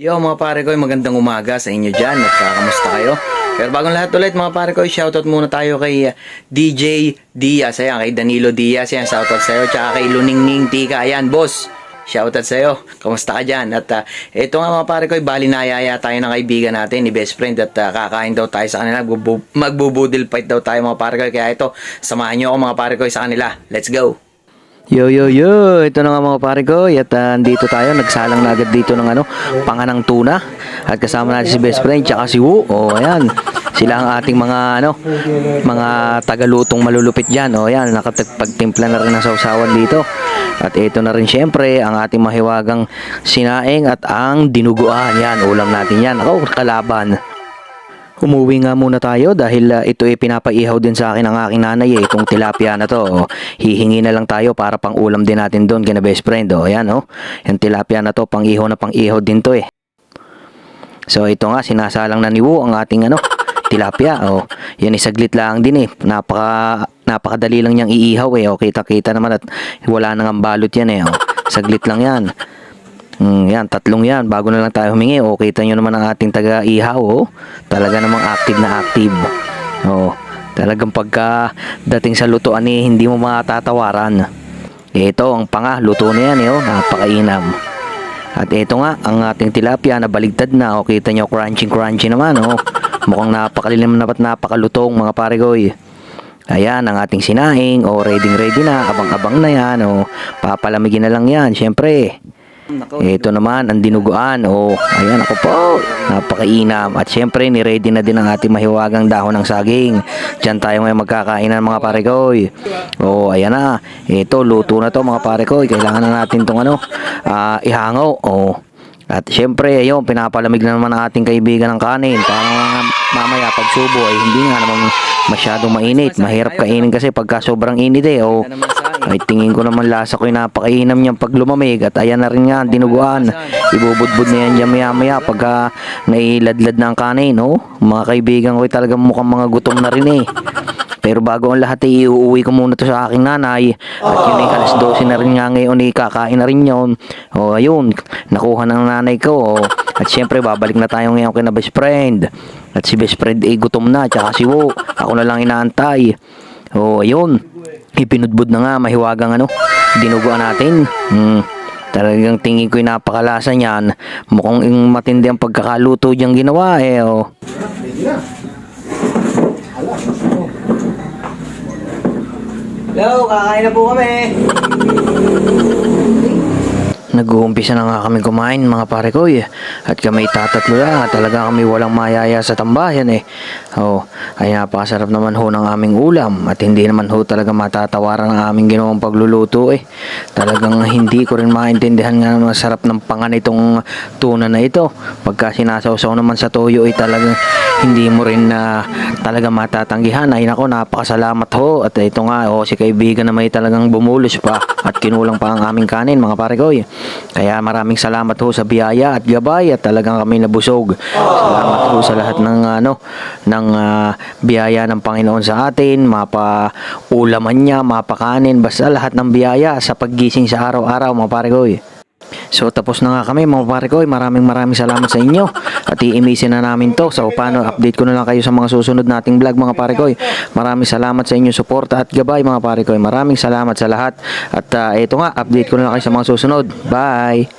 Yo mga pare ko, magandang umaga sa inyo dyan. At kamusta kayo? Pero bagong lahat ulit mga pare ko, shoutout muna tayo kay uh, DJ Diaz, ayan, kay Danilo Diaz, ayan, shoutout sa'yo, tsaka kay Luningning Tika, ayan, boss, shoutout sa'yo, kamusta ka dyan? At uh, ito nga mga pare ko, bali nayaya tayo ng kaibigan natin, ni best friend, at uh, kakain daw tayo sa kanila, magbubu- magbubudil fight daw tayo mga pare ko, kaya ito, samahan nyo ako mga pare ko sa kanila, let's go! Yo yo yo, ito na nga mga pare ko, at uh, andito tayo, nagsalang na agad dito ng ano, panganang tuna. At kasama natin si best friend, tsaka si Wu. O, ayan. Sila ang ating mga ano, mga tagalutong malulupit diyan. O, ayan, nakapagtimpla na rin ng sausawan dito. At ito na rin syempre ang ating mahiwagang sinaing at ang dinuguan. Yan, ulam natin yan. Ako, kalaban. Umuwi nga muna tayo dahil uh, ito ay pinapaihaw din sa akin ng aking nanay eh, itong tilapia na to. Oh, hihingi na lang tayo para pang ulam din natin doon kina best friend. Oh, ayan oh. Yung tilapia na to pang ihaw na pang ihaw din to eh. So ito nga sinasalang na ni Wu ang ating ano tilapia. Oh, yan isaglit lang din eh. Napaka napakadali lang niyang iihaw eh. Oh, kita-kita naman at wala nang ang balot yan eh. Oh, saglit lang yan. Mm, yan, tatlong yan. Bago na lang tayo humingi. O, kita nyo naman ang ating taga-ihaw. Oh. Talaga namang active na active. Oo. Talagang pagka dating sa lutuan eh, hindi mo matatawaran. Ito, ang panga. Luto na yan eh. Oh. Napakainam. At ito nga, ang ating tilapia na baligtad na. O, kita nyo, crunchy crunchy naman. Oh. Mukhang napakalilim na napakalutong mga paregoy. Ayan, ang ating sinaing. O, ready ready na. Abang-abang na yan. O, papalamigin na lang yan. Siyempre. Ito naman ang dinuguan. Oh, ayan ako po. Napakainam. At syempre, ni-ready na din ang ating mahiwagang dahon ng saging. Diyan tayo ngayon magkakainan mga parekoy. Oh, ayan na. Ito, luto na to mga parekoy. Kailangan na natin tong ano, ah, ihangaw. Oh. At syempre, ayun, pinapalamig na naman ang ating kaibigan ng kanin. Para mamaya pagsubo ay hindi nga naman masyadong mainit. Mahirap kainin kasi pagka sobrang init eh. Oh. Ay tingin ko naman lasa ko yung napakainam niyang pag lumamig at ayan na rin nga dinuguan. Ibubudbud na yan dyan maya maya pagka nailadlad na ang kanin no. Mga kaibigan ko talagang mukhang mga gutom na rin eh. Pero bago ang lahat ay iuwi ko muna to sa aking nanay at yun ay alas 12 na rin nga ngayon ay kakain na rin yun. O ayun, nakuha ng nanay ko. At syempre babalik na tayo ngayon kay na best friend. At si best friend ay gutom na tsaka si Wo. Ako na lang inaantay. O ayun, ipinudbud na nga mahiwagang ano, dinuguan natin. Hmm. Talagang tingin ko yung napakalasa niyan. Mukhang matindi ang pagkakaluto diyang ginawa eh. Oh. Hello, kakain na po kami. Nag-uumpisa na nga kami kumain mga pare ko eh. At kami tatatlo lang at talaga kami walang mayaya sa tambayan eh. Oh, ay napakasarap naman ho ng aming ulam at hindi naman ho talaga matatawaran ang aming ginawang pagluluto eh. Talagang hindi ko rin maintindihan nga ang sarap ng pangan itong tuna na ito. Pagka sinasawsaw naman sa toyo ay talagang hindi mo rin na talaga matatanggihan. Ay nako, napakasalamat ho. At ito nga, oh, si kaibigan na may talagang bumulos pa at kinulang pa ang aming kanin mga pare ko eh. Kaya maraming salamat ho sa biyaya at gabay at talagang kami nabusog. Salamat ho sa lahat ng ano ng ah, biyaya ng Panginoon sa atin, mapa ulaman niya, mapakanin, basta lahat ng biyaya sa paggising sa araw-araw mga pare ko. eh. So tapos na nga kami mga pare ko, maraming maraming salamat sa inyo at iimisin na namin to. So paano update ko na lang kayo sa mga susunod nating vlog mga pare ko. Maraming salamat sa inyong suporta at gabay mga pare ko. Maraming salamat sa lahat at uh, ito nga update ko na lang kayo sa mga susunod. Bye!